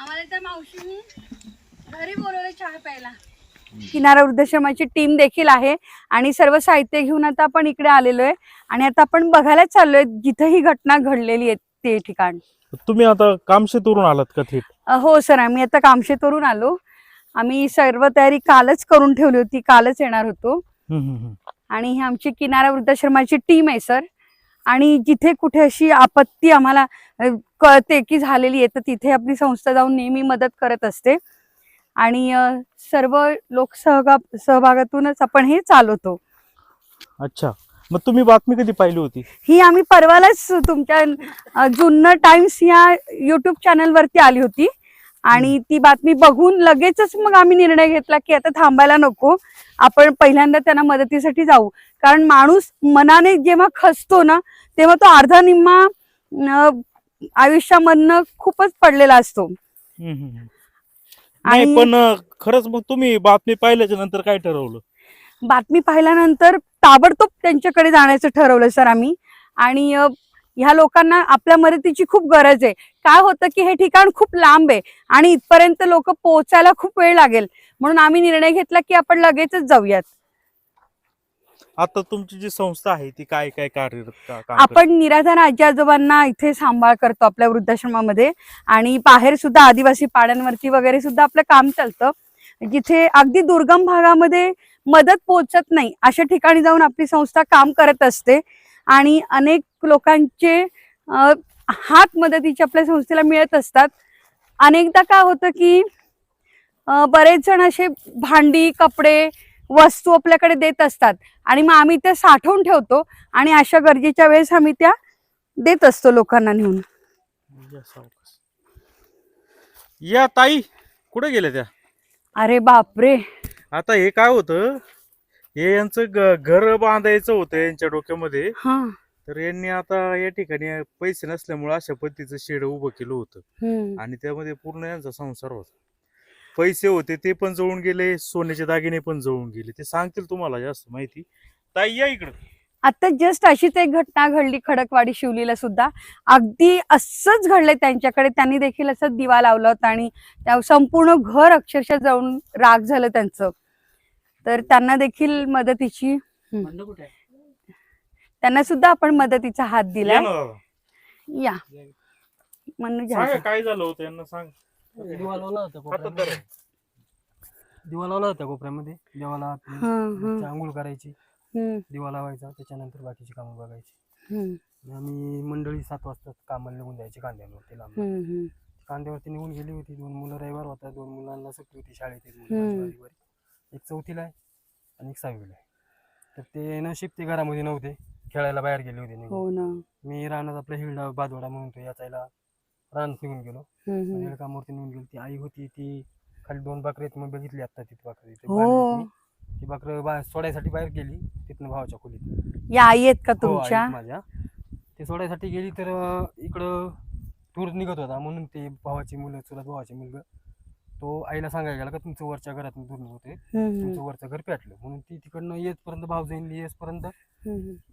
आम्हाला त्या मावशीने घरी बोलवलं चहा प्यायला. किनारा वृद्धाश्रमाची टीम देखील आहे आणि सर्व साहित्य घेऊन आता आपण इकडे आलेलो आहे. आणि आता आपण बघायला चाललोय जिथं ही घटना घडलेली आहे ते ठिकाण. तुम्ही आता कामशेतवरून आलात का थेट? अ, हो सर आम्ही आता कामशेतवरून आलो. आम्ही सर्व तयारी कालच करून ठेवली होती कालच येणार होतो. हम्म, हम्म, हम्म. आणि ही आमची किनारा वृद्धाश्रमाची टीम आहे सर. आणि जिथे कुठे अशी आपत्ती आम्हाला कळते की झालेली आहे तर तिथे आपली संस्था जाऊन नेहमी मदत करत असते. आणि सर्व लोक सहगा सहभागातूनच आपण हे चालवतो. अच्छा. मग तुम्ही बातमी कधी पाहिली होती? ही आम्ही परवालाच तुमच्या जुन्नर टाइम्स या युट्यूब चॅनल वरती आली होती. आणि ती बातमी बघून लगेचच मग आम्ही निर्णय घेतला की आता थांबायला नको आपण पहिल्यांदा त्यांना मदतीसाठी जाऊ. कारण माणूस मनाने जेव्हा खचतो ना तेव्हा तो अर्धा निम्मा आयुष्यामधनं खूपच पडलेला असतो. आणि पण खरंच मग तुम्ही बातमी पाहिल्याच्या नंतर काय ठरवलं? बातमी पाहिल्यानंतर ताबडतोब त्यांच्याकडे जाण्याचं ठरवलं सर आम्ही. आणि ह्या लोकांना आपल्या मदतीची खूप गरज आहे. काय होतं की हे ठिकाण खूप लांब आहे आणि इथपर्यंत लोक पोहोचायला खूप वेळ लागेल. म्हणून आम्ही निर्णय घेतला की आपण लगेचच जाऊयात. आता तुमची जी संस्था आहे ती काय काय कार्यरत? आपण निराधार आजी आजोबांना इथे सांभाळ करतो आपल्या वृद्धाश्रमामध्ये आणि बाहेर सुद्धा आदिवासी पाड्यांवरती वगैरे सुद्धा आपलं काम चालतं. जिथे अगदी दुर्गम भागामध्ये मदत पोहोचत नाही अशा ठिकाणी जाऊन आपली संस्था काम करत असते. आणि अनेक लोकांचे हात मदतीचे आपल्या संस्थेला मिळत असतात. अनेकदा काय होतं की बरेच जण असे भांडी कपडे वस्तू आपल्याकडे देत असतात. आणि मग आम्ही ते साठवून ठेवतो आणि अशा गरजेच्या वेळेस आम्ही त्या देत असतो लोकांना नेऊन. या ताई कुठे गेल्या त्या? अरे बापरे! आता हे काय होतं हे यांचं ग- घर बांधायचं होतं यांच्या डोक्यामध्ये. हा. तर यांनी आता या ठिकाणी पैसे नसल्यामुळे अशा पद्धतीचं शेड उभं केलं होतं. आणि त्यामध्ये पूर्ण यांचा संसार होता. पैसे होते ते पण जळून गेले सोन्याचे दागिने पण जळून गेले. ते सांगतील तुम्हाला जास्त माहिती. ताई या इकडं. आता जस्ट अशीच एक घटना घडली खडकवाडी शिवलीला सुद्धा. अगदी असंच घडलंय त्यांच्याकडे. त्यांनी देखील असं दिवा लावला होता आणि त्या संपूर्ण घर अक्षरशः जाऊन राग झालं त्यांचं. तर त्यांना देखील मदतीची. त्यांना सुद्धा आपण मदतीचा हात दादा. या म्हणून घ्या. काय झालं होतं यांना सांग. दिवा लावला होता कोपऱ्यामध्ये. दिवा लावला होता कोपऱ्यामध्ये. देवाला हं, हं, आंघोळ करायची. हं, दिवा लावायचा. त्याच्यानंतर बाकीची कामं बघायची. हं, आम्ही मंडळी सात वाजता कामाला निघून जायची कांद्यावरती लांब. हं, हं. कांद्यावरती निघून गेली होती. दोन मुलं रविवार होता. दोन मुलांना सुट्टी होती शाळेत. एक चौथीला आहे आणि एक सहावीला आहे. तर ते नशीब ते घरामध्ये नव्हते. खेळायला बाहेर गेले होते निघून. हो ना. मी रानात आपला हिरडा बाजवाडा म्हणून तो याचायला. रानात निघून गेलो. हं, हं. निळकामूर्ती निघून गेली. ती आई होती ती खाली दोन बकरे आहेत मग बघितली आता बकरी. हो. बांधली होती. ती बकरं बा सोडायसाठी बाहेर गेली तिथनं भावाच्या खोलीत. या आई आहेत का हो, तुमच्या? माझ्या. ते सोडायसाठी गेली तर अं, इकडं तूर निघत होता म्हणून ते भावाची मुलं चुलत भावाची मुलगा तो आईला सांगायला गेला का तुमचं वरच्या घरातून दूर निघतोय? हं, हं, तुमचं वरचं घर पेटलं. म्हणून ती तिकडनं येतपर्यंत भाव जाईन येतपर्यंत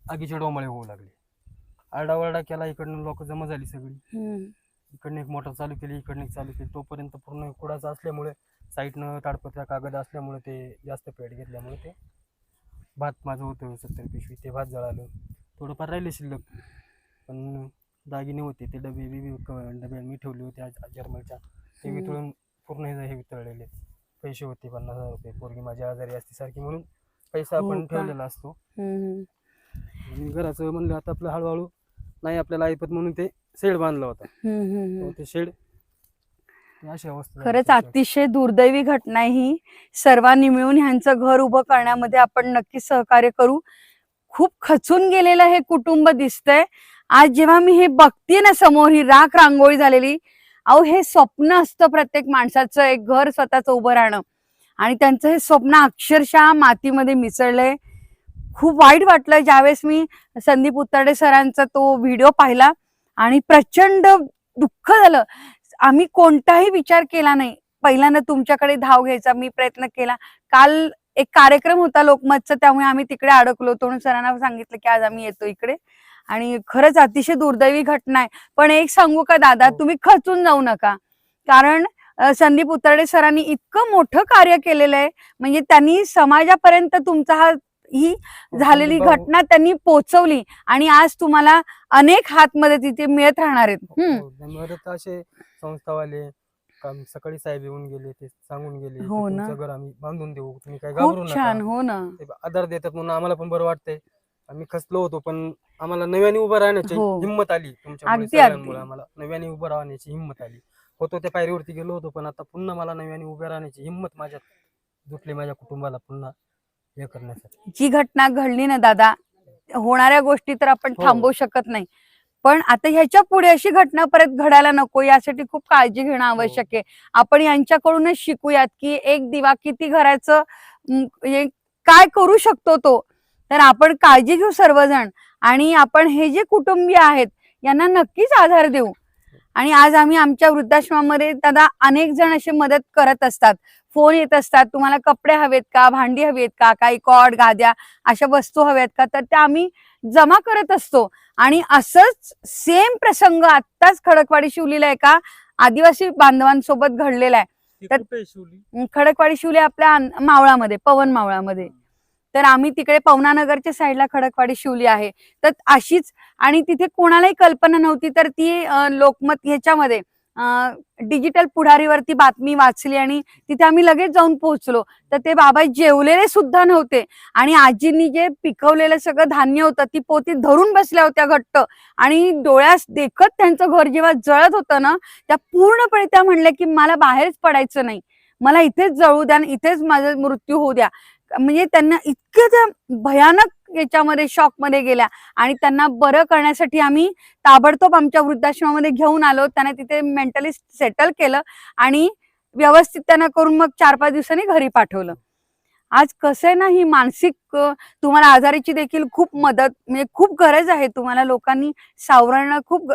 आगीचे डोंबळे होऊ लागले. आरडाओरडा केला इकडनं लोक जमा झाली सगळी. इकडनं एक मोटर चालू केली इकडनं एक चालू केली. तोपर्यंत पूर्ण कुडाचं असल्यामुळे साईडनं ताडपत्रा कागद असल्यामुळे ते जास्त पेट घेतल्यामुळे ते भात माझं होतं सत्तर पिशवी ते भात जळालं. थोडंफार राहिले शिल्लक पण दागिने होते ते डबे बिबे क- डबे मी ठेवले होते आज जर्मलच्या. ते हम्म. वितळून पूर्ण हे हे वितळलेले. पैसे होते पन्नास हजार रुपये. पोरगी माझी आजारी असते सारखी म्हणून पैसा हो आपण का? ठेवलेला असतो. आणि घराचं म्हणलं आता आपलं हळूहळू नाही आपल्याला ऐपत म्हणून ते शेड बांधला होता. हं. तो शेड. अशी अवस्था झाली खरंच त्याची. अतिशय दुर्दैवी घटना आहे ही. सर्वांनी मिळून ह्यांचं घर उभं करण्यामध्ये आपण नक्कीच सहकार्य करू. खूप खचून गेलेलं हे कुटुंब दिसतंय. आज जेव्हा मी हे बघते ना समोर ही राख रांगोळी झालेली अहो हे स्वप्न असतं प्रत्येक माणसाचं एक घर स्वतःच उभं राहणं. आणि त्यांचं हे स्वप्न अक्षरशः मातीमध्ये मिसळलंय. खूप वाईट वाटलं. ज्यावेळेस मी संदीप उत्ताडे सरांचा तो व्हिडिओ पाहिला आणि प्रचंड दुःख झालं. आम्ही कोणताही विचार केला नाही. पहिल्यांदा तुमच्याकडे धाव घ्यायचा मी प्रयत्न केला. काल एक कार्यक्रम होता लोकमतचा त्यामुळे आम्ही तिकडे अडकलो म्हणून सरांना सांगितलं की आज आम्ही येतो इकडे. आणि खरंच अतिशय दुर्दैवी घटना आहे. पण एक सांगू का दादा? हो. तुम्ही खचून जाऊ नका. कारण संदीप उतरडे सरांनी इतकं मोठं कार्य केलेलं आहे. म्हणजे त्यांनी समाजापर्यंत तुमचा हा ही झालेली भाऊ- घटना त्यांनी पोहोचवली आणि आज तुम्हाला अनेक हात मदतीचे मिळत राहणार आहेत हम्म. हो, असे संस्थावाले काम सकाळी साहेब येऊन गेले ते सांगून गेले हो ना. घर आम्ही बांधून देऊ तुम्ही काय छान हो ना आधार देतात म्हणून आम्हाला पण बरं वाटतंय आम्ही खचलो होतो पण आम्हाला नव्याने उभं राहण्याची हो. हिंमत आली. आम्हाला नव्याने उभं राहण्याची हिंमत आली होतो त्या पायरीवरती गेलो होतो पण आता पुन्हा मला नव्याने उभे राहण्याची हिंमत माझ्यात जुटली माझ्या कुटुंबाला पुन्हा हे करण्यासाठी. जी घटना घडली ना दादा होणाऱ्या गोष्टी तर आपण हो. थांबवू शकत नाही. पण आता ह्याच्या पुढे अशी घटना परत घडायला नको यासाठी खूप काळजी घेणं आवश्यक आहे. आपण यांच्याकडूनच शिकूयात की एक दिवा किती घराचं म, हे काय करू शकतो तो? तर आपण काळजी घेऊ सर्वजण. आणि आपण हे जे कुटुंबीय आहेत यांना नक्कीच आधार देऊ. आणि आज आम्ही आमच्या वृद्धाश्रमामध्ये दादा अनेक जण असे मदत करत असतात. फोन येत असतात तुम्हाला कपडे हवेत का भांडी हवीत का काही कॉड गाद्या अशा वस्तू हव्यात का? तर त्या आम्ही जमा करत असतो. आणि असंच सेम प्रसंग आत्ताच खडकवाडी शिवलेला आहे का आदिवासी बांधवांसोबत घडलेला आहे. तर- खडकवाडी शिवले आपल्या मावळामध्ये पवन मावळामध्ये. तर आम्ही तिकडे पवनानगरच्या साईडला खडकवाडी शिवली आहे. तर अशीच आणि तिथे कोणालाही कल्पना नव्हती तर ती लोकमत ह्याच्यामध्ये डिजिटल पुढारीवरती बातमी वाचली आणि तिथे आम्ही लगेच जाऊन पोहोचलो. तर ते बाबा जेवलेले सुद्धा नव्हते. आणि आजींनी जे पिकवलेलं सगळं धान्य होतं ती पोती धरून बसल्या होत्या घट्ट. आणि डोळ्यास देखत त्यांचं घर जेव्हा जळत होतं ना त्या पूर्णपणे त्या म्हणल्या की मला बाहेरच पडायचं नाही. मला इथेच जळू द्या आणि इथेच माझा मृत्यू होऊ द्या. म्हणजे त्यांना इतके त्या भयानक याच्यामध्ये शॉकमध्ये गेल्या. आणि त्यांना बरं करण्यासाठी आम्ही ताबडतोब आमच्या वृद्धाश्रमामध्ये घेऊन आलो. त्यांना तिथे मेंटली सेटल केलं आणि व्यवस्थित त्यांना करून मग चार पाच दिवसांनी घरी पाठवलं. आज कसं आहे ना ही मानसिक तुम्हाला आजारीची देखील खूप मदत म्हणजे खूप गरज आहे तुम्हाला लोकांनी सावरणं खूप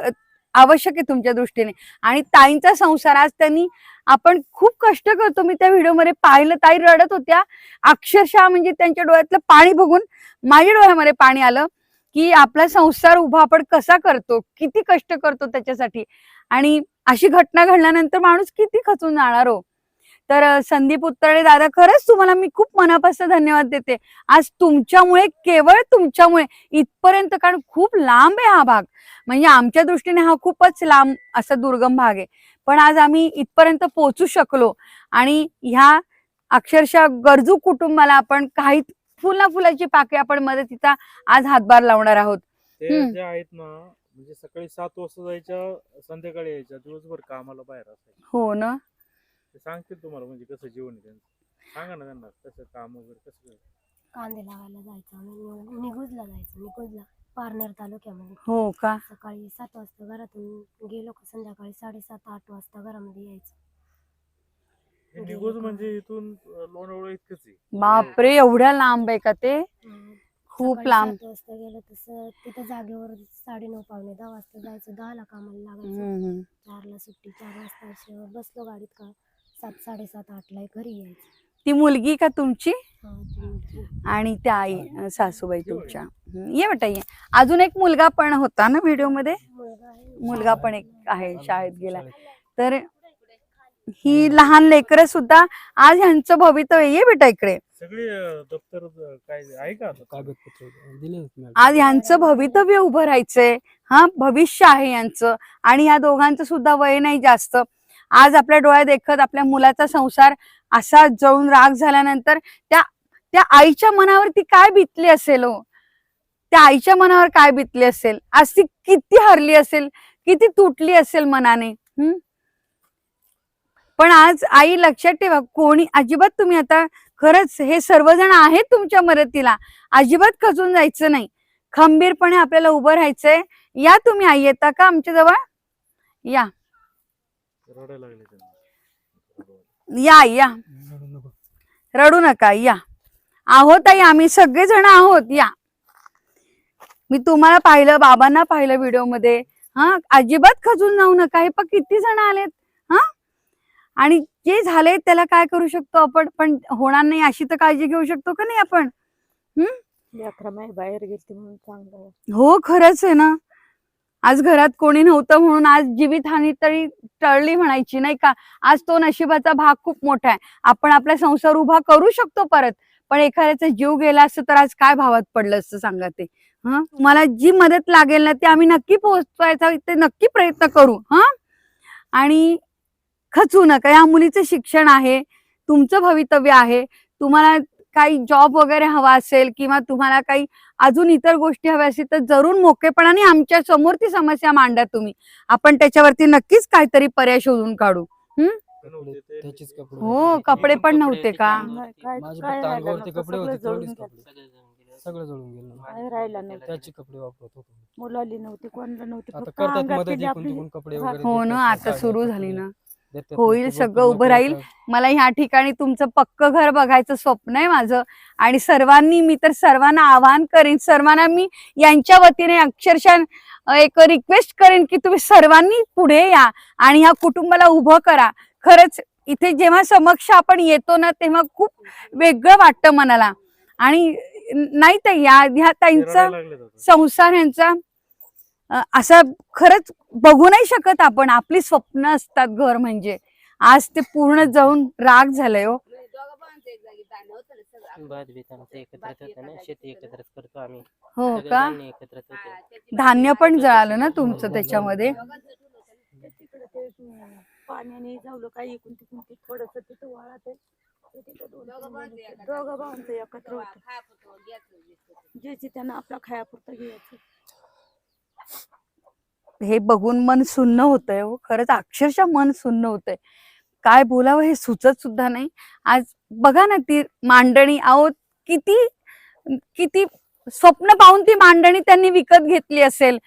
आवश्यक आहे तुमच्या दृष्टीने. आणि ताईंचा संसार आज त्यांनी आपण खूप कष्ट करतो. मी त्या व्हिडिओमध्ये पाहिलं ताई रडत होत्या. अक्षरशः म्हणजे त्यांच्या डोळ्यातलं पाणी बघून माझ्या डोळ्यामध्ये पाणी आलं की आपला संसार उभा आपण कसा करतो? किती कष्ट करतो त्याच्यासाठी? आणि अशी घटना घडल्यानंतर माणूस किती खचून जाणार हो? तर संदीप उत्तरे दादा खरंच तुम्हाला मी खूप मनापासून धन्यवाद देते. आज तुमच्यामुळे केवळ तुमच्यामुळे इथपर्यंत कारण खूप लांब आहे हा भाग. म्हणजे आमच्या दृष्टीने हा खूपच लांब असा दुर्गम भाग आहे. पण आज आम्ही इथपर्यंत पोहोचू शकलो आणि ह्या अक्षरशः गरजू कुटुंबाला आपण काही फुला फुलाची पाकळी आपण मदतीचा आज हातभार लावणार आहोत. ते आहेत ना म्हणजे सकाळी सात वाजता जायच्या संध्याकाळी यायच्या दिवसभर कामाला बाहेर हो ना? ते सांगतील तुम्हाला म्हणजे कसं जीवन आहे त्यांचं. सांगा ना त्यांना कसं काम वगैरे कसं. कांदे लावायला जायचं आम्ही निगुजला जायचं निगुजला पारनेर तालुक्यामध्ये. हो का? सकाळी सात वाजता घरातून गेलो का संध्याकाळी साडेसात आठ वाजता घरामध्ये यायचं. हे म्हणजे इथून अं, लोणावळा इतकंच आहे. बापरे एवढ्या लांब आहे का ते? अं, खूप सकाळी लांब. सात वाजता गेलं तसं तिथं जागेवर साडेनऊ पावणे दहा वाजता जायचं दहाला कामाला लागायचं. हम्म, हम्म. चारला सुट्टी चार वाजता अशी बसलो गाडीत का सात साडेसात आठला घरी यायचं. ती मुलगी का तुमची? हा, ती- आणि त्या आई सासूबाई तुमच्या. ये बेटा ये. अजून एक मुलगा पण होता ना व्हिडिओमध्ये मुलगा आहे. मुलगा पण एक आहे शाळेत गेला. तर ही लहान लेकरं सुद्धा आज ह्यांचं भवितव्य ये बेटा इकडे. सगळी अं, दप्तर अं, काय आहे? का आता? कागदपत्र? दिले होते मॅडम. आज ह्यांचं भवितव्य उभं राहायचंय. हा भविष्य आहे यांचं आणि या दोघांचं सुद्धा वय नाही जास्त. आज आपल्या डोळ्या देखत आपल्या मुलाचा संसार असा जळून राग झाल्यानंतर त्या त्या आईच्या मनावरती काय बितली असेल हो? त्या आईच्या मनावर काय बितली असेल? आज ती किती हरली असेल? किती तुटली असेल मनाने? हम्म पण आज आई लक्षात ठेवा कोणी अजिबात तुम्ही आता खरंच हे सर्वजण आहेत तुमच्या मदतीला. अजिबात खचून जायचं नाही. खंबीरपणे आपल्याला उभं राहायचंय. या तुम्ही आई येता का आमच्या जवळ या. रडायला लागले त्यांना. या या. रडू नको. या. आहोत आई आम्ही सगळेजण आहोत या. मी तुम्हाला पाहिलं बाबांना पाहिलं व्हिडिओमध्ये हा अजिबात खचून जाऊ नका हे पण किती जण आलेत हा? आणि जे झाले त्याला काय करू शकतो आपण? पण होणार नाही अशी तर काळजी घेऊ शकतो का नाही आपण? हम्म बाहेर गेली म्हणून चांगलं. हो खरंच आहे ना. आज घरात कोणी नव्हतं म्हणून आज जीवितहानी तरी टळली म्हणायची नाही का? आज तो नशिबाचा भाग खूप मोठा आहे. आपण आपला संसार उभा करू शकतो परत पण एखाद्याचा जीव गेला असतं तर आज काय भावात पडलं असतं सांगा ते. हा? तुम्हाला जी मदत लागेल ना ती आम्ही नक्की पोहोचवायचा ते नक्की प्रयत्न करू हा? आणि खचू नका. या मुलीचं शिक्षण आहे तुमचं भवितव्य आहे. तुम्हाला काही जॉब वगैरे हवा असेल किंवा तुम्हाला काही अजून इतर गोष्टी हव्या असतील तर जरूर मोकेपणाने आमच्यासमोर ती समस्या मांडा तुम्ही आपण त्याच्यावरती नक्कीच काहीतरी पर्याय शोधून काढू हो. कपडे पण नव्हते का नाही, सगळं जळून गेलं. कपडे सगळं जळून गेलं काय राहिलं नव्हतं त्याची कपडे वापरत होतो मुलाली नव्हती कोणाला नव्हती हा. वगैरे हो ना आता सुरू झाली ना. होईल, सगळं उभं राहील. मला ह्या ठिकाणी तुमचं पक्क घर बघायचं स्वप्न आहे माझं. आणि सर्वांनी मी तर सर्वांना आवाहन करीन सर्वांना मी यांच्या वतीने अक्षरशः एक रिक्वेस्ट करेन की तुम्ही सर्वांनी पुढे या आणि ह्या कुटुंबाला उभं करा. खरंच इथे जेव्हा समक्ष आपण येतो ना तेव्हा खूप वेगळं वाटतं मनाला. आणि नाही तर या ह्या ताईंचा संसार यांचा असा खरंच बघू नाही शकत आपण. आपली स्वप्न असतात घर म्हणजे. आज ते पूर्ण जाऊन राग झालंय हो. भात बीत आमचं एकत्रच होतं ना. शेती एकत्रच करतो आम्ही. हो सगळं का? धान्य एकत्रच होतं. धान्य पण जळालं ना तुमचं त्याच्यामध्ये? ते तिकडं ते अं, पाण्याने जावलं काही इकडून तिकडून ते थोडस तिथं वाळत आहे. ते तिथं दोन तीन जण होते. दोघं भावांचं एकत्र होतं. ज्याची त्यांना आपला खायापुरतं घ्यायचं. हे बघून मन सुन्न होतंय हो. खरंच अक्षरशः मन सुन्न होतंय. काय बोलावं हे सुचत सुद्धा नाही. आज बघा ना ती मांडणी. अहो किती किती स्वप्न पाहून ती मांडणी त्यांनी विकत घेतली असेल.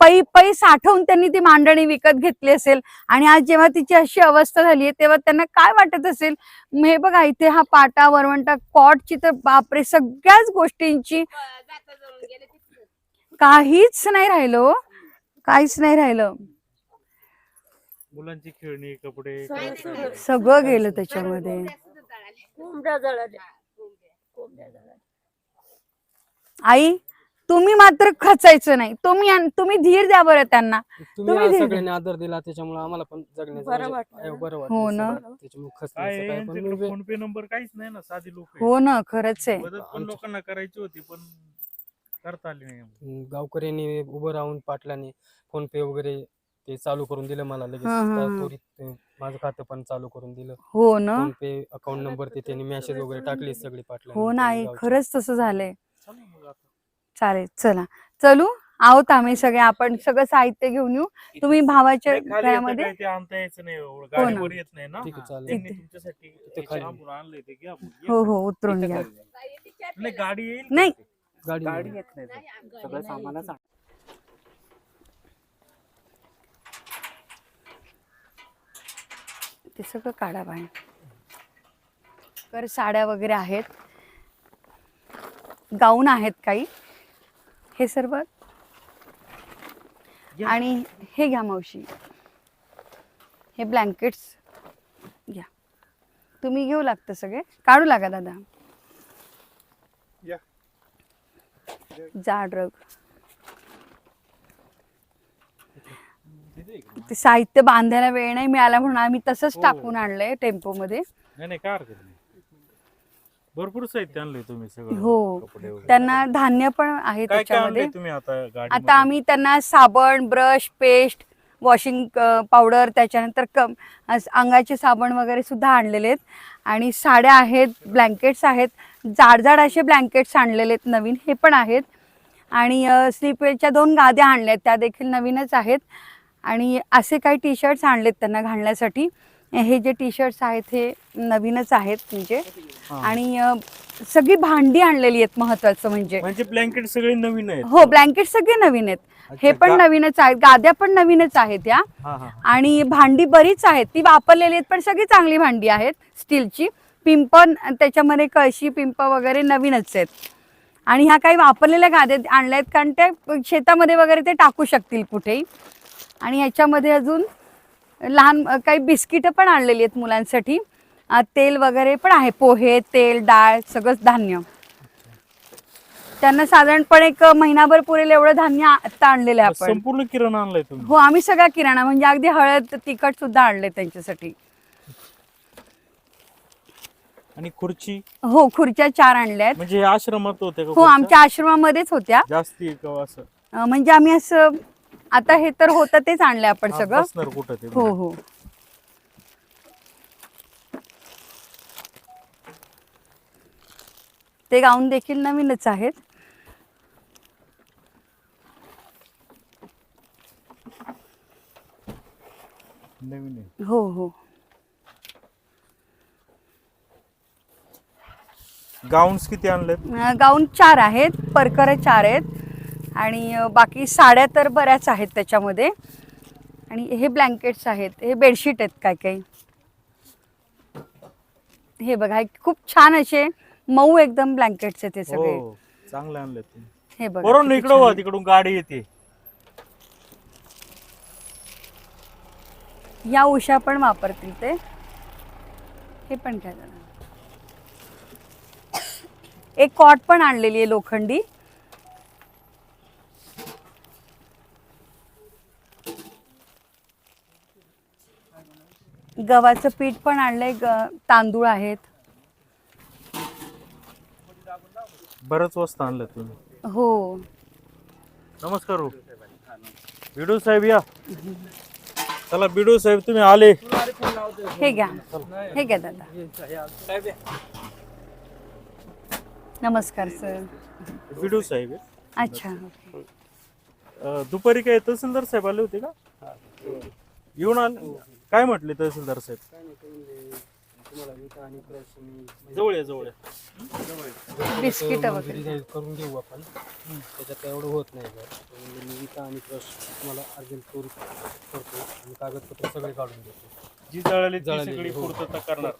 पै पै साठवून त्यांनी ती मांडणी विकत घेतली असेल. आणि आज जेव्हा तिची अशी अवस्था झाली आहे तेव्हा त्यांना काय वाटत असेल? म हे बघा इथे हा पाटा वरवंटा कॉटची तर बापरे सगळ्याच गोष्टींची काहीच नाही राहिलं हो. काहीच नाही राहिलं. मुलांची खेळणी कपडे सगळं- गेलं त्याच्यामध्ये. कोंबड्या जळाल्या. कोंबड्या जळाल्या. आई तुम्ही मात्र खचायचं नाही. तुम्ही तुम्ही धीर द्या बरं त्यांना. तुम्ही. सगळ्यांनी आदर दिला त्याच्यामुळे आम्हाला पण जगण्याचं बरं म्हणजे- वाटलं. हो ना. सगळं. त्याच्यामुळे काय खचण्याचं काय पण यांच्याकडे उभे- फोन पे नंबर काहीच नाही ना साधी लोक हो ना खरंच आहे. मदत पण आमच्या- लोकांना करायची होती पण करता आली नाही अं, गावकऱ्यांनी उभं राहून पाटलांनी फोन पे वगैरे ते चालू करून दिलं मला लगेच हा, हा, त्या हा. त्वरित अं, माझं खातं पण चालू करून दिलं हो ना फोन पे अकाउंट नंबर ते त्यांनी मेसेज वगैरे टाकले सगळे पाटलांनी हो ना आई त्यांनी गावचे. खरंच तसं झालंय चालू मग आता. चालेल चला चलू आहोत आम्ही सगळे आपण सगळं साहित्य घेऊन येऊ तुम्ही भावाच्या नाही, खाली येतं घरामध्ये काय ते आणता यायचं नाही एवढं. हो ना. गाडीवर येत नाही ना ठीक आहे चालेल त्यांनी तिथे. तुमच्यासाठी तिथे खाली. लांबून आणलंय ते घ्या मग. हो हो उतरून घ्या नाही गाडी येईल का नाही. ते? गाडी गाडी येत नाही सगळं सामानच ते सगळं काढा बाहेर. साड्या वगैरे आहेत. गाऊन आहेत काही. हे सर्व. आणि हे घ्या मावशी. हे ब्लँकेट्स घ्या. तुम्ही घेऊ लागतं सगळे? काढू लागा दादा या. जाड रग ते साहित्य बांधायला वेळ नाही मिळाला म्हणून आम्ही तसंच हो. टाकून आणलंय टेम्पो मध्ये नाही नाही काय हरकत नाही. भरपूर साहित्य आणलंय तुम्ही सगळं. हो. कपडे वगैरे. त्यांना धान्य पण आहे काय काय त्याच्यामध्ये. तुम्ही आता गाडी आता आम्ही त्यांना साबण ब्रश पेस्ट वॉशिंग पावडर त्याच्यानंतर कम अस- अंगाचे साबण वगैरे सुद्धा आणलेले आहेत. आणि साड्या आहेत ब्लँकेट्स आहेत. जाड जाड असे ब्लँकेट्स आणलेले आहेत नवीन हे पण आहेत. आणि स्लीपवेलच्या दोन गाद्या आणल्या आहेत त्या देखील नवीनच आहेत. आणि असे काही टी शर्ट्स आणलेत त्यांना घालण्यासाठी. हे जे टी शर्ट्स आहेत हे नवीनच आहेत म्हणजे. आणि सगळी भांडी आणलेली आहेत महत्वाचं म्हणजे. म्हणजे ब्लँकेट सगळे नवीन आहेत. हो ब्लँकेट सगळे नवीन आहेत. हे पण नवीनच आहेत गाद्या पण नवीनच आहेत या. आणि भांडी बरीच आहेत ती वापरलेली आहेत पण सगळी चांगली भांडी आहेत स्टीलची. पिंप त्याच्यामध्ये कळशी पिंप वगैरे नवीनच आहेत. आणि ह्या काही वापरलेल्या गाद्या आणल्या आहेत कारण त्या शेतामध्ये वगैरे ते टाकू शकतील कुठेही. आणि ह्याच्यामध्ये अजून लहान काही बिस्किटं पण आणलेली आहेत मुलांसाठी. तेल वगैरे पण आहे पोहे तेल डाळ सगळंच धान्य. त्यांना साधारणपणे एक महिनाभर पुरेल एवढं धान्य आता आणलेलं आहे आपण. संपूर्ण किराणा आणलाय हो आम्ही सगळा किराणा म्हणजे अगदी हळद तिखट सुद्धा आणले त्यांच्यासाठी. आणि खुर्ची? हो खुर्च्या चार आणल्या म्हणजे हे आश्रमात होते का हो खुर्च्या? आमच्या आश्रमामध्येच होत्या. जास्ती आहे का असं? अं, म्हणजे आम्ही असं आता हे तर होतं तेच आणले आपण हा, सगळं. बसणार कुठं ते? हो हो. ते गाऊन देखील नवीनच आहेत. नवीन आहे. हो हो. गाऊन्स किती आणलेत? गाऊन चार आहेत परकर चार आहेत आणि अं, बाकी साड्या तर बऱ्याच आहेत त्याच्यामध्ये. आणि हे ब्लँकेट्स आहेत हे बेडशीट आहेत काय काही हे बघा हे खूप छान असे मऊ एकदम ब्लँकेट्स आहेत हे सगळे. हो चांगले आणलेत तुम्ही. हे बघा बरोबर किती इकडं छान. वा आहे. तिकडून गाडी येते. या उषा पण वापरतील ते. हे पण काय झालं एक कॉट पण आणलेली आहे लोखंडी. गव्हाचं पीठ पण आणलंय ग तांदूळ आहेत. बरंच वस्तू आणलं तुम्ही. हो. नमस्कार हो. बिडू साहेब या. चला बिडू साहेब तुम्ही आले. हे घ्या. हे घ्या दादा. नमस्कार सर बिडू साहेब आहे. अच्छा. अं, दुपारी काय तहसीलदार साहेब आले होते का? येऊन आले. काय म्हटले तहसीलदार साहेब? तुम्हाला विटा आणि प्लस मी जवळ आहे जवळ आहे बिस्किट वगैरे. करून देऊ आपण. त्याच्यात काय एवढं होत नाही तर मी विटा आणि प्लस तुम्हाला अर्जंट करू करतो आणि कागदपत्र सगळे काढून देतो. जी जळाली ती सगळी हो. पूर्तता करणार.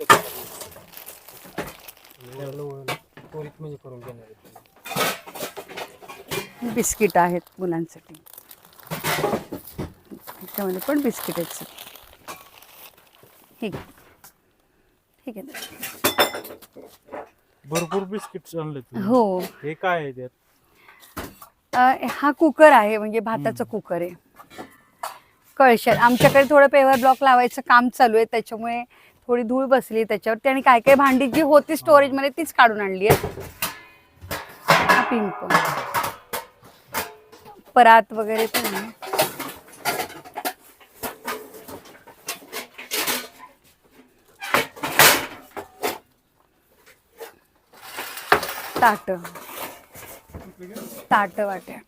आणि एवढं त्वरित म्हणजे करून देणार आहे. बिस्किट आहेत मुलांसाठी. त्याच्यामध्ये पण बिस्किट आहेत सर. ठीक आहे ठीक आहे. भरपूर बिस्किट आणले तुम्ही. हो. हे काय आहे त्यात? अ, हा कुकर आहे म्हणजे भाताचं कुकर आहे. कळशात आमच्याकडे थोडं पेवर ब्लॉक लावायचं काम चालू आहे त्याच्यामुळे थोडी धूळ बसली त्याच्यावरती आणि काय काय भांडी जी होती स्टोरेजमध्ये तीच काढून आणली आहे पिंप परात वगैरे पण ताट. ताट वाट्या.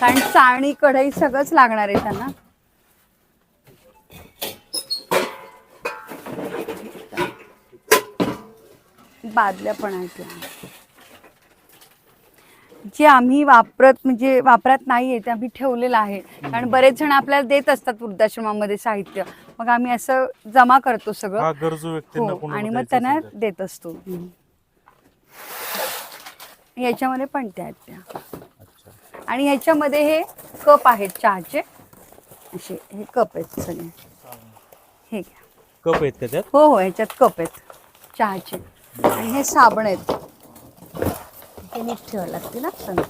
कारण चाळणी कढई सगळंच लागणार आहे त्यांना बादल्या पण आहेत. जे आम्ही वापरत म्हणजे वापरात नाहीये ते आम्ही ठेवलेलं आहे कारण बरेच जण आपल्याला देत असतात वृद्धाश्रमामध्ये साहित्य मग आम्ही असं जमा करतो सगळं गरजू व्यक्तींना हो कोणाला आणि मग द्यायचं त्यांना असेल तर. देत असतो. याच्यामध्ये पण त्या आहेत त्या आणि ह्याच्यामध्ये हे कप आहेत चहाचे. असे हे कप आहेत सगळे. हे घ्या. कप आहेत का त्यात? हो हो ह्याच्यात कप आहेत. चहाचे. आणि हे साबण आहेत. हे नीट ठेवायला लागते ना संग.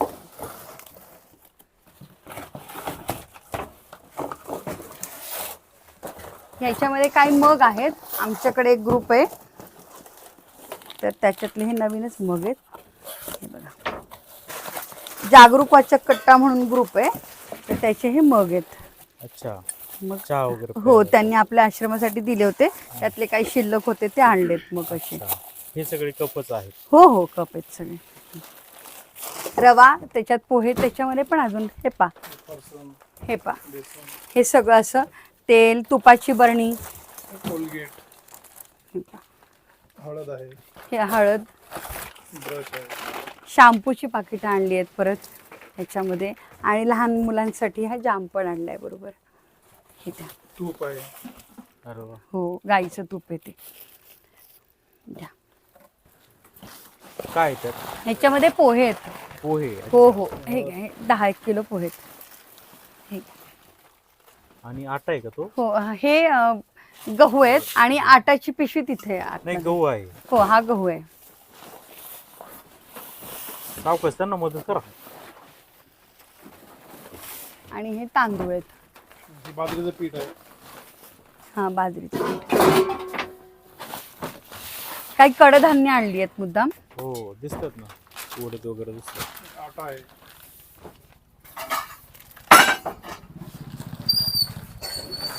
ह्याच्यामध्ये काही मग आहेत. आमच्याकडे एक ग्रुप आहे. तर त्याच्यातले हे नवीनच मग आहेत. जागरूक वाचक कट्टा म्हणून ग्रुप आहे. तर त्याचे हे मग आहेत. अच्छा. मग चहा वगैरे हो प्यायला. त्यांनी आपल्या आश्रमासाठी दिले होते. त्यातले काही शिल्लक होते ते आणलेत मग असे. अच्छा. हे सगळे कपच आहेत. हो हो कप आहेत सगळे. रवा त्याच्यात पोहे त्याच्यामध्ये पण अजून हे पा. हे पा. हे सगळं असं तेल तुपाची बरणी. हे पहा. हे हळद. शॅम्पूची पाकिटं आणली आहेत परत ह्याच्यामध्ये. आणि लहान मुलांसाठी हा जाम पण आणलाय बरोबर? हे द्या. तूप आहे. वा. हो गाईचं तूप आहे ते. द्या. काय त्यात? ह्याच्यामध्ये पोहे आहेत. पोहे. हो हो. हे घ्या हे दहा एक किलो पोहे आहेत. हे घ्या. आणि आटा आहे का तो? हो हे अं, गहू आहेत आणि आटाची पिशवी तिथे आहे नाही आतमध्ये. गहू आहे. हो हा गहू आहे. सावकाश त्यांना मदत करा. आणि हे तांदूळ आहेत. बाजरीचं पीठ आहे. हा बाजरीचं पीठ. काही कडधान्य आणली आहेत मुद्दाम? हो दिसतात ना. उडत वगैरे दिसतात. आटा आहे.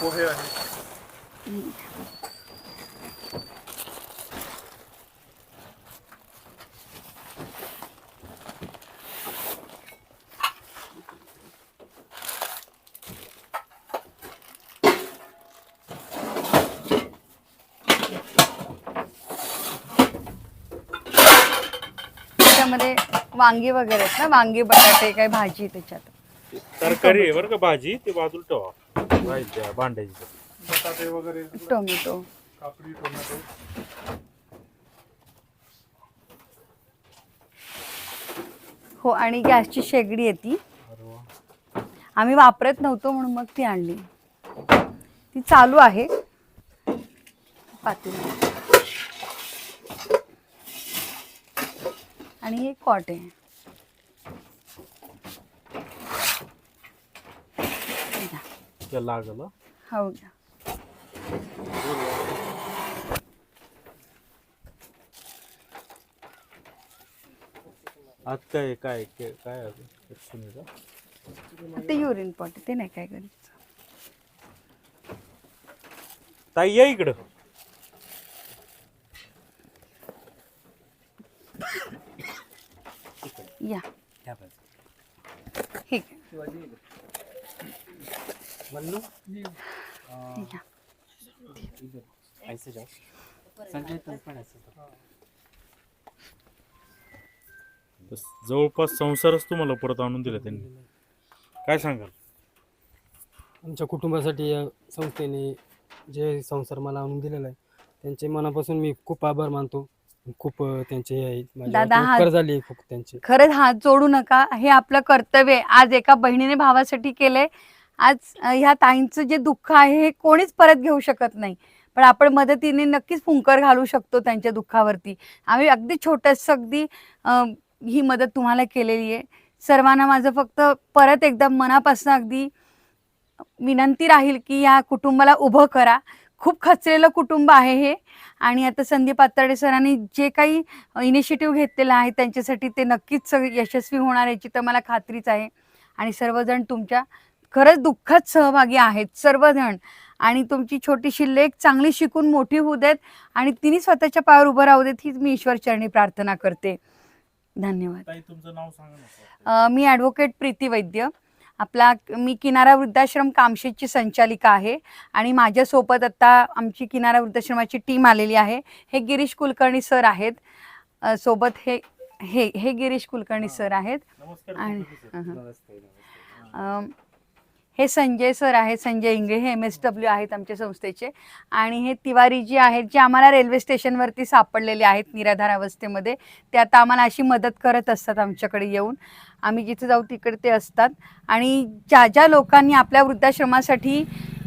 पोहे आहे. त्याच्यामध्ये वांगी वगैरे आहेत ना? वांगी बटाटे काही भाजी त्याच्यात. तरकारी आहे बरं का? भाजी ते बाजूला ठेवा. राहील त्या भांड्याची. बटाटे वगैरे. टोमॅटो. काकडी टोमॅटो. हो आणि गॅसची शेगडी आहे ती. अरे वा. आम्ही वापरत नव्हतो म्हणून मग ती आणली. ती चालू आहे. पातेलं. आणि एक कॉट आहे. लागलं. हो घ्या. आज काय काय काय आहे. ते युरिन पॉट ते नाही काय करायचं ताई या इकडं. या. ठीक आहे. म्हणलो या. ऐसे जाओ संजय पण ऐसे बस जवळपास संसारच तुम्हाला परत आणून दिला त्यांनी. काय सांगाल? आमच्या कुटुंबासाठी या संस्थेने जे संसार मला आणून दिलेला आहे त्यांचे मनापासून मी खूप आभार मानतो. खूप त्यांचे हे आहेत. माझ्यावरती दादा, हा- उपकार झाले खूप त्यांचे. खरंच हात जोडू नका. हे आपलं कर्तव्य आहे. आज एका बहिणीने भावासाठी केलंय. आज अं, ह्या ताईंचं जे दुःख आहे हे कोणीच परत घेऊ शकत नाही. पण आपण मदतीने नक्कीच फुंकर घालू शकतो त्यांच्या दुःखावरती. आम्ही अगदी छोटस अगदी अं, ही मदत तुम्हाला केलेली आहे. सर्वांना माझं फक्त परत एकदा मनापासून अगदी विनंती राहील की या कुटुंबाला उभं करा. खूप खचलेलं कुटुंब आहे हे. आणि आता संदीप आत्ताडे सरांनी जे काही इनिशिएटिव्ह घेतलेला आहे त्यांच्यासाठी ते नक्कीच यशस्वी होणार याची तर मला खात्रीच आहे. आणि सर्वजण तुमच्या खरंच दुःखात सहभागी आहेत सर्वजण. आणि तुमची छोटी शिल्लेक चांगली शिकून मोठी होऊ देत आणि तिने स्वतःच्या पायावर उभं राहू देत हीच मी ईश्वरचरणी प्रार्थना करते. धन्यवाद. मी ॲडव्होकेट प्रीती वैद्य. आपला मी किनारा वृद्धाश्रम कामशेतची संचालिका आहे आणि माझ्यासोबत आता आमची किनारा वृद्धाश्रमाची टीम आलेली आहे. हे गिरीश कुलकर्णी सर आहेत. अ, सोबत हे हे हे गिरीश कुलकर्णी सर आहेत. आणि. अहं. अम, हे संजय सर आहेत संजय इंगळे हे एम एस डब्ल्यू आहेत आमच्या संस्थेचे. आणि हे तिवारी जी आहेत जे आम्हाला रेल्वे स्टेशनवरती सापडलेले आहेत निराधार अवस्थेमध्ये ते आता आम्हाला अशी मदत करत असतात आमच्याकडे येऊन. आम्ही जिथे जाऊ तिकडे ते असतात. आणि ज्या ज्या लोकांनी आपल्या वृद्धाश्रमासाठी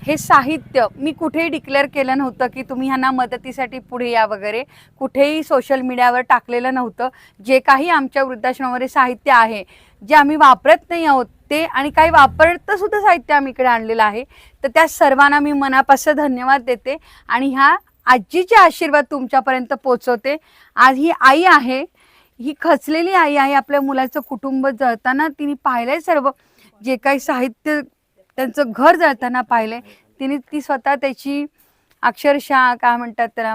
हे साहित्य मी कुठेही डिक्लेअर केलं नव्हतं की तुम्ही ह्यांना मदतीसाठी पुढे या वगैरे कुठेही सोशल मीडियावर टाकलेलं नव्हतं. जे काही आमच्या वृद्धाश्रमामध्ये साहित्य आहे जे आम्ही वापरत नाही आहोत ते आणि काही वापरतं सुद्धा साहित्य आम्ही इकडे आणलेलं आहे. तर त्या सर्वांना मी मनापासून धन्यवाद देते आणि ह्या आजीचे आशीर्वाद तुमच्यापर्यंत पोचवते. आज ही आई आहे ही खचलेली आई आहे आपल्या मुलाचं कुटुंब जळताना तिने पाहिलंय सर्व. जे काही साहित्य त्यांचं घर जळताना पाहिलंय. तिने ती स्वतः त्याची अक्षरशः काय म्हणतात त्याला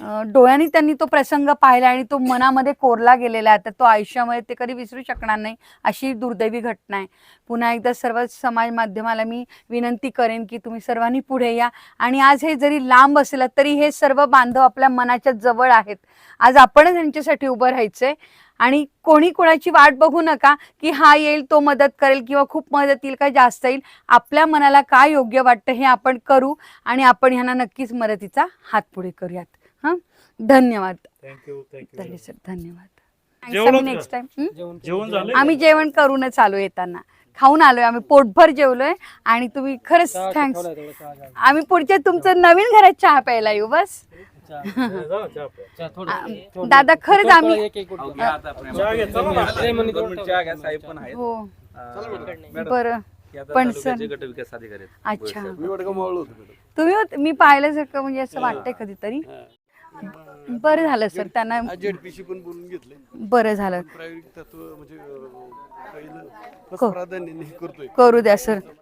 डोळ्यांनी त्यांनी तो प्रसंग पाहिला आणि तो मनामध्ये कोरला गेलेला आहे. तर तो आयुष्यामध्ये ते कधी विसरू शकणार नाही अशी दुर्दैवी घटना आहे. पुन्हा एकदा सर्व समाज माध्यमाला मी विनंती करेन की तुम्ही सर्वांनी पुढे या. आणि आज हे जरी लांब असलं तरी हे सर्व बांधव आपल्या मनाच्या जवळ आहेत. आज आपणच त्यांच्यासाठी उभं राहायचंय. आणि कोणी कोणाची वाट बघू नका की हा येईल तो मदत करेल किंवा खूप मदत येईल का जास्त येईल. आपल्या मनाला काय योग्य वाटतं हे आपण करू आणि आपण ह्यांना नक्कीच मदतीचा हात पुढे करूयात. हां? धन्यवाद. थँक्यू सर धन्यवाद? नेक्स्ट टाइम जेवण आम्ही जेवण करूनच आलो येताना. खाऊन आलोय आम्ही पोटभर जेवलोय आणि तुम्ही खरंच थँक्स. आम्ही पुढच्या तुमचं नवीन घरात चहा प्यायला येऊ बस. दादा खरंच आम्ही हो. बरं. हे आता पण. अच्छा. तुम्ही होत- मी पाहिल्यासारखं म्हणजे असं वाटतंय कधीतरी. बरं झालं सर. त्यांना जेडपीशी पण बोलून घेतले. बरं झालं. प्रायोगिक तत्व म्हणजे अं, पहिलं हे करतोय. करू द्या सर.